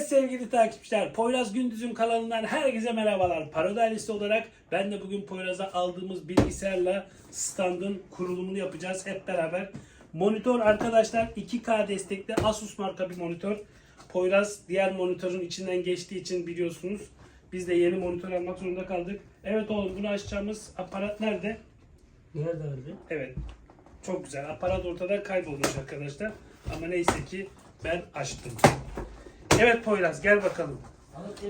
Evet sevgili takipçiler, Poyraz Gündüz'ün kanalından herkese merhabalar. Paradise olarak ben de bugün Poyraz'a aldığımız bilgisayarla standın kurulumunu yapacağız hep beraber. Monitör arkadaşlar 2K destekli Asus marka bir monitör. Poyraz diğer monitörün içinden geçtiği için biliyorsunuz. Biz de yeni monitör almak zorunda kaldık. Evet oğlum bunu açacağımız aparat nerede? Nerede abi? Evet. Çok güzel. Aparat ortada kaybolmuş arkadaşlar. Ama neyse ki ben açtım. Evet Poyraz gel bakalım.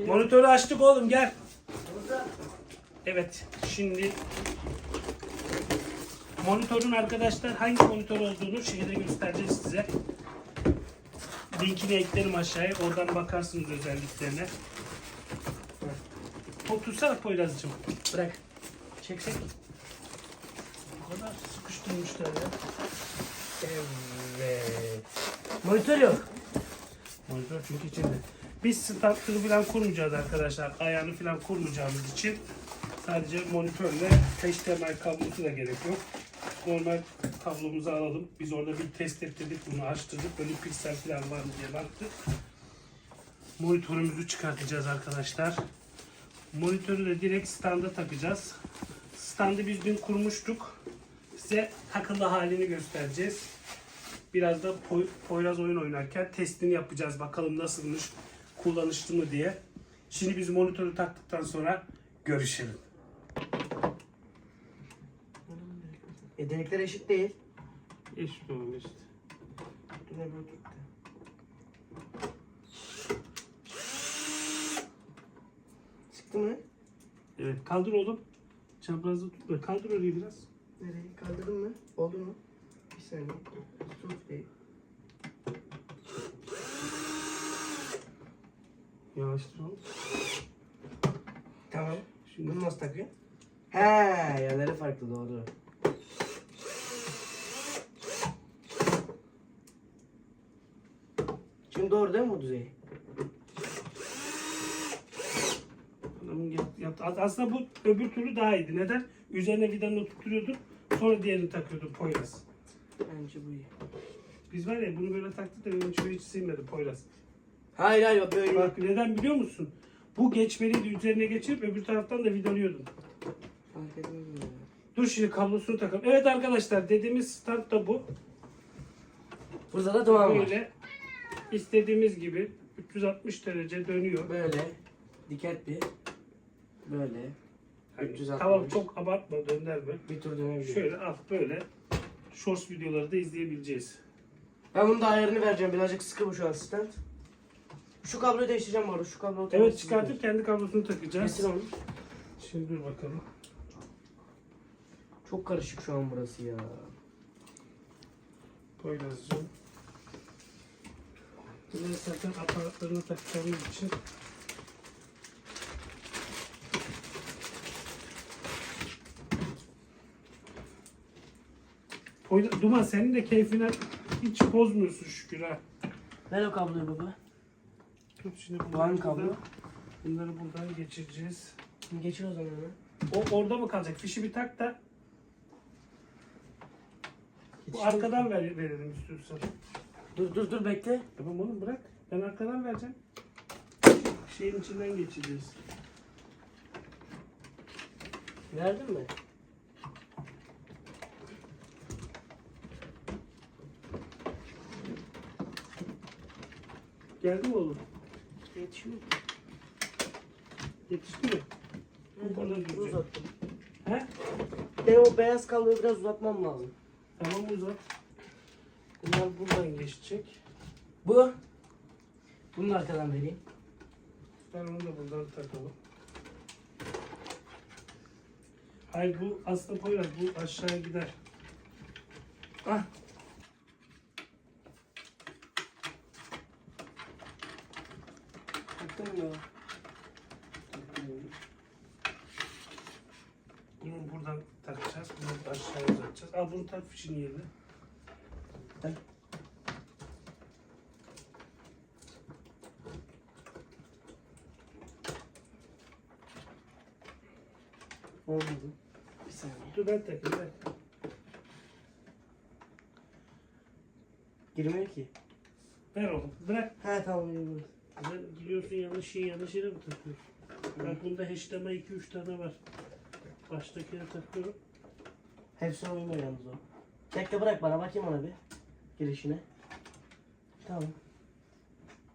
Monitörü açtık oğlum gel. Evet şimdi monitörün arkadaşlar hangi monitör olduğunu şeyde göstereceğiz size. Linkini eklerim aşağıya. Oradan bakarsınız özelliklerine. Otursana Poyraz'cığım. Bırak. Çek çek. Bu kadar sıkıştırmışlar ya. Evet. Monitör yok. Monitör çünkü içinde. Biz standını falan kurmayacağız arkadaşlar. Ayağını falan kurmayacağımız için sadece monitörle HDMI kablosu da gerek yok. Normal kablomuzu alalım. Biz orada bir test ettirdik bunu açtırdık. Böyle piksel falan var mı diye baktık. Monitörümüzü çıkartacağız arkadaşlar. Monitörü de direkt standa takacağız. Standı biz dün kurmuştuk. Size takılı halini göstereceğiz. Biraz da Poy- Poyraz oyun oynarken testini yapacağız. Bakalım nasılmış, kullanışlı mı diye. Şimdi biz monitörü taktıktan sonra görüşelim. E delikler eşit değil. Eşit olun işte. Dur ne böyle gitti. Çıktı mı? Evet kaldır oğlum. Çaprazda tutma. Kaldır orayı biraz. Nereye? Kaldırdın mı? Oldu mu? Bir saniye. Sus değil. Yavaştır oğlum. Tamam. Şimdi Bunu nasıl takıyor? He, yerleri farklı doğru. Şimdi doğru değil mi bu düzey? adamın yap- yaptı. Aslında bu öbür türlü daha iyiydi. Neden? Üzerine vidanı oturtuyordun. Sonra diğerini takıyordun Poyraz. Bence bu iyi. Biz var ya bunu böyle taktık da benim hiç, hiç silmedi Poyraz. Hayır hayır bak böyle. Bak neden biliyor musun? Bu geçmeliydi üzerine geçirip öbür taraftan da vidalıyordun. Fark etmez mi ya? Dur şimdi kablosunu takalım. Evet arkadaşlar dediğimiz stand da bu. Burada da duman var. Böyle istediğimiz gibi 360 derece dönüyor. Böyle. Dikkat bir. Böyle. Yani 360. tamam çok abartma döndürme. Bir tur dönebiliyor. Şöyle al böyle shorts videoları da izleyebileceğiz. Ben bunun da ayarını vereceğim. Birazcık sıkı bu şu an stand. Şu kabloyu değiştireceğim bu arada. Şu kablo Evet çıkartıp kendi kablosunu takacağız. Kesin onu. Şimdi dur bakalım. Çok karışık şu an burası ya. Poyraz'cığım. Bunları zaten aparatlarını takacağımız için Poyraz, Duman senin de keyfine hiç bozmuyorsun şükür ha. Ver o kabloyu baba. Tut şimdi bunları Doğan buradan- kablo. Bunları buradan geçireceğiz. Geçir o zaman. O orada mı kalacak? Fişi bir tak da bu arkadan ver, verelim istiyorsan. Dur dur dur bekle. Tamam oğlum bırak. Ben arkadan vereceğim. Şeyin içinden geçeceğiz. Verdin mi? Geldi mi oğlum? Yetişiyor. Yetişti mi? Bu Dur, duracak. uzattım. He? Ben o beyaz kabloyu biraz uzatmam lazım. Tamam uzat. Bunlar buradan geçecek. Bu. Bunu arkadan vereyim. Ben onu da buradan takalım. Hayır bu aslında Poyraz bu aşağıya gider. Ah. Taktım ya. Bunu buradan takacağız. Bunu aşağıya uzatacağız. Al bunu tak fişini yerine. Tak. Olmadı. Bir saniye. Dur ben takayım ben. Girmiyor ki. Ver oğlum. Bırak. He tamam. iyi. Sen gidiyorsun yanlış şeyi yanlış yere mi takıyorsun? Bak bunda HDMI 2-3 tane var. Baştakine takıyorum. Hepsine uymuyor yalnız o. Çek de bırak bana bakayım ona bir. Girişine. Tamam.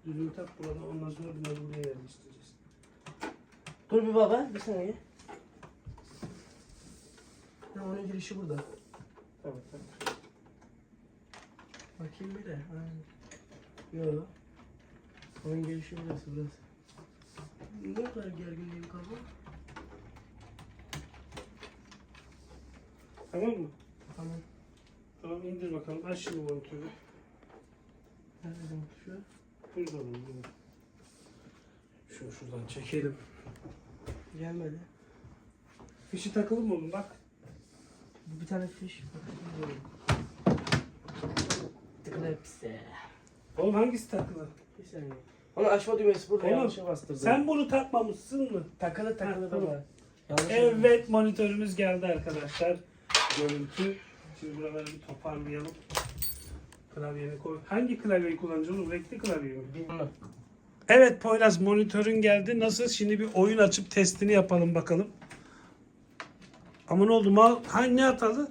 Düzgün tak burada ondan sonra bunları buraya yerleştireceğiz. Dur bir baba bir saniye. Ha, onun girişi burada. Tamam tamam. Bakayım bir de. Aynen. Yo. Onun girişi burası burası. Ne kadar gerginliğim kafa? Tamam mı? Tamam. Tamam indir bakalım. Aç şimdi monitörü. Nereden şu? Burada burada. Şunu şuradan çekelim. Gelmedi. Fişi takılı mı oğlum bak. Bu bir tane fiş. Eclipse. Oğlum hangisi takılı? Bir saniye. Onu açma düğmesi burada Oğlum, yanlışa bastırdım. Sen bunu takmamışsın mı? takılı takılı Ha, da tamam. var. Yanlış Evet monitörümüz geldi arkadaşlar. Görüntü. Şimdi buraları bir toparlayalım. Klavyeni koy. Hangi klavyeyi kullanacağız oğlum? Renkli klavye mi? Bilmem. Evet Poyraz monitörün geldi. Nasıl? Şimdi bir oyun açıp testini yapalım bakalım. Ama ne oldu? Mal, hangi ne hatalı?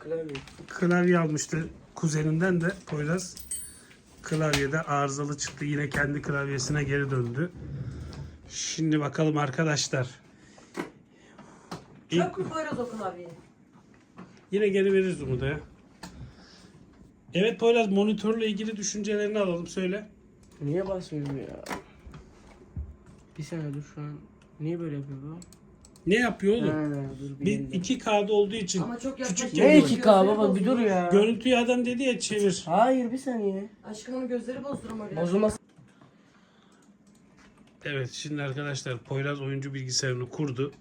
Klavye. Klavye almıştı kuzeninden de Poyraz. Klavyede arızalı çıktı. Yine kendi klavyesine geri döndü. Şimdi bakalım arkadaşlar. İlk, Çok mu koyarız o klavyeyi? yine geri veririz Umut'a ya. Evet Poyraz monitörle ilgili düşüncelerini alalım. Söyle. Niye basmıyorum ya? Bir saniye dur şu an. Niye böyle yapıyor bu? Ne yapıyor oğlum? Ha, dur bir Bir yeniden. 2K'da olduğu için Ama çok küçük yaklaşık. geliyor. Ne Gözleri 2K baba bir dur ya. Görüntüyü adam dedi ya çevir. Hayır bir saniye. Aşkım onun gözleri bozdurum öyle. Bozulmaz. Evet şimdi arkadaşlar Poyraz oyuncu bilgisayarını kurdu.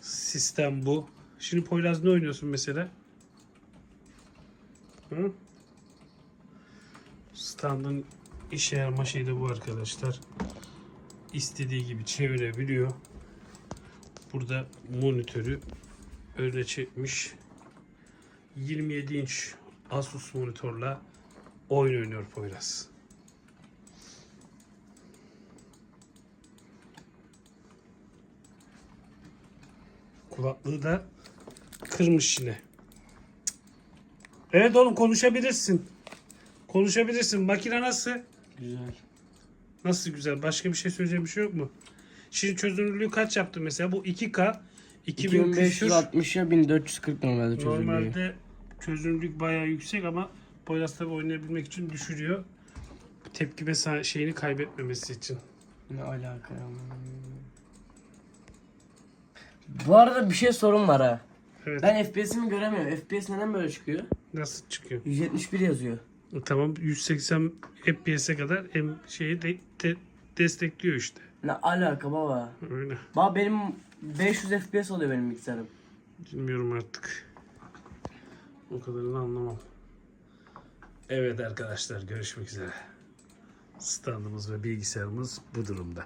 Sistem bu. Şimdi Poyraz ne oynuyorsun mesela? Hı? Standın işe yarama şeyi de bu arkadaşlar. İstediği gibi çevirebiliyor. Burada monitörü öne çekmiş. 27 inç Asus monitörle oyun oynuyor Poyraz. Kulaklığı da kırmış yine. Evet oğlum konuşabilirsin. Konuşabilirsin. Makine nasıl? Güzel. Nasıl güzel? Başka bir şey söyleyeceğim bir şey yok mu? Şimdi çözünürlüğü kaç yaptı mesela? Bu 2K 2000 küsür. 2560'ya 1440 normalde çözülüyor. Normalde çözünürlük bayağı yüksek ama Poyraz tabi oynayabilmek için düşürüyor. Tepkime sa- şeyini kaybetmemesi için. Ne alaka ya? Bu arada bir şey sorun var ha. Evet. Ben FPS'imi göremiyorum. FPS neden böyle çıkıyor? Nasıl çıkıyor? 171 yazıyor. Tamam 180 FPS'e kadar em şeyi de, de- destekliyor işte. Ne alaka baba? Öyle. Baba benim 500 FPS oluyor benim bilgisayarım. Bilmiyorum artık. O kadarını anlamam. Evet arkadaşlar görüşmek üzere. Standımız ve bilgisayarımız bu durumda.